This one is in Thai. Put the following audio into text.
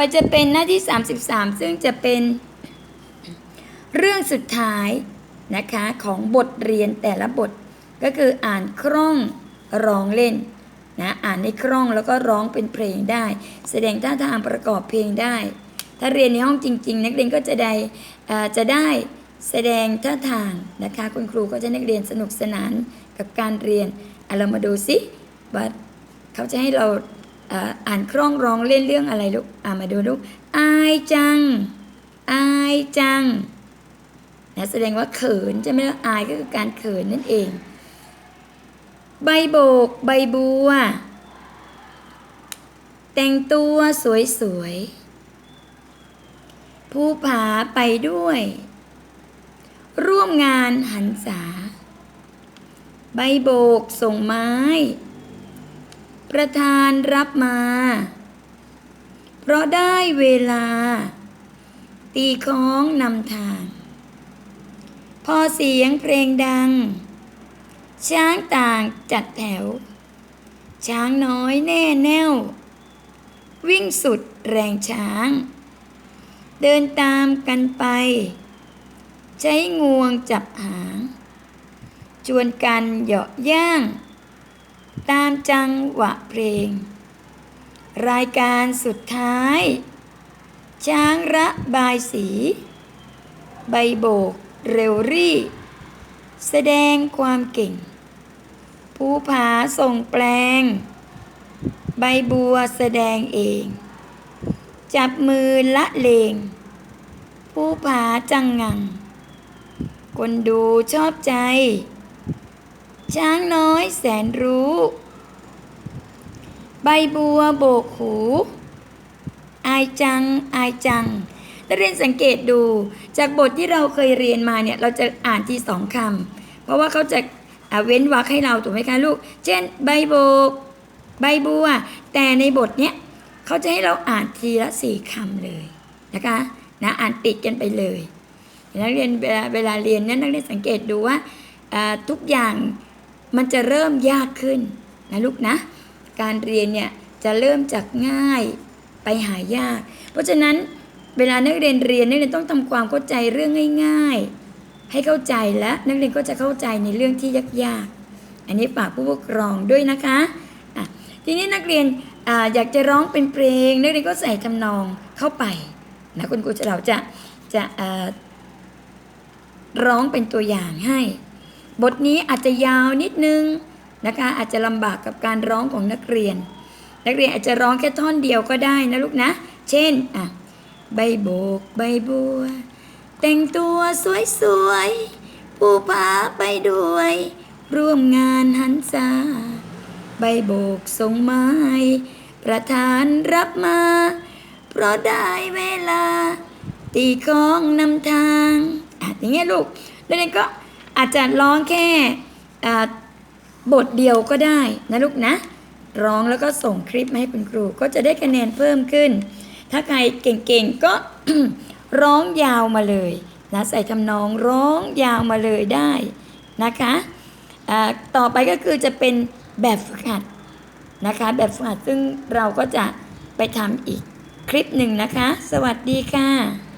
ไปจะเป็นหน้าที่ 33 ซึ่งจะเป็นเรื่องสุดท้ายนะคะของบทเรียนแต่ละบทก็คืออ่านคล่องร้องเล่นนะอ่านในคล่องแล้วก็ร้องเป็นเพลงได้ แสดงท่าทางประกอบเพลงได้ ถ้าเรียนในห้องจริง ๆ นักเรียนก็จะได้อ่อจะได้แสดงท่าทางนะคะคุณครูก็จะนักเรียนสนุกสนานกับการเรียนอะเรามาดูสิว่าเขาจะให้เรา อ่านคล่องร้องเล่นเรื่องอะไรลูกอ่ามาดูลูกอายจัง อายจังนะแสดงว่าเขินใช่ไหมล่ะอายก็คือการเขินนั่นเอง ใบโบก ใบบัว แต่งตัวสวยๆผู้ผาไปด้วย ร่วมงานหันษา ใบโบกส่งไม้ ประธานรับมา เพราะได้เวลา ตีคล้องนำทาง พอเสียงเพลงดัง ช้างต่างจัดแถว ช้างน้อยแน่แน่ว วิ่งสุดแรงช้าง เดินตามกันไป ใช้งวงจับหาง ชวนกันเหยาะย่าง ตามจังหวะเพลง รายการสุดท้าย ช้างระบายสี ใบโบก เร็วรี่ แสดงความเก่งผู้ผาส่งแปลง ใบบัวแสดงเอง จับมือละเลงผู้ผาจังงัง คนดูชอบใจ ช้างน้อยแสนรู้ ใบบัวโบกหู อายจัง อายจังนักเรียนสังเกตดู จากบทที่เราเคยเรียนมาเนี่ย เราจะอ่านทีสองคำ เพราะว่าเขาจะเว้นวรรคให้เราถูกไหมคะลูก เช่น ใบโบก ใบบัว แต่ในบทเนี้ยเขาจะให้เราอ่านทีละสี่คำเลยนะคะนะอ่านติดกันไปเลย นักเรียนเวลาเวลาเรียนเนี่ยนักเรียนสังเกตดูว่าอ่าทุกอย่าง มันจะเริ่มยากขึ้นนะลูกนะ การเรียนเนี่ยจะเริ่มจากง่ายไปหายาก เพราะฉะนั้นเวลานักเรียนเรียนนักเรียนต้องทำความเข้าใจเรื่องง่าย ๆ ให้เข้าใจและนักเรียนก็จะเข้าใจในเรื่องที่ยากๆ อันนี้ฝากผู้ปกครองด้วยนะคะะทีนี้นักเรียนออยากจะร้องเป็นเพลง นักเรียนก็ใส่ทำนองเข้าไปนะคุณครูจะเราจะจะร้องเป็นตัวอย่างให้ บทนี้อาจจะยาวนิดนึงนะคะอาจจะลำบากกับการร้องของนักเรียน นักเรียนอาจจะร้องแค่ท่อนเดียวก็ได้นะลูกนะ เช่นอะใบโบกใบบัว แต่งตัวสวยๆผู้พาไปด้วย ร่วมงานหันษาใบโบกส่งไม้ ประธานรับมา เพราะได้เวลา ตีของนำทางอะอย่างเงี้ยลูกแล้วเด็กก็ อาจจะร้องแค่บทเดียวก็ได้นะลูกนะ ร้องแล้วก็ส่งคลิปมาให้คุณครูก็จะได้คะแนนเพิ่มขึ้น ถ้าใครเก่งๆก็ร้องยาวมาเลยนะใส่ทำนองร้องยาวมาเลยได้นะคะต่อไปก็คือจะเป็นแบบฝึกหัดนะคะ แบบฝึกหัดซึ่งเราก็จะไปทำอีกคลิปหนึ่งนะคะ สวัสดีค่ะ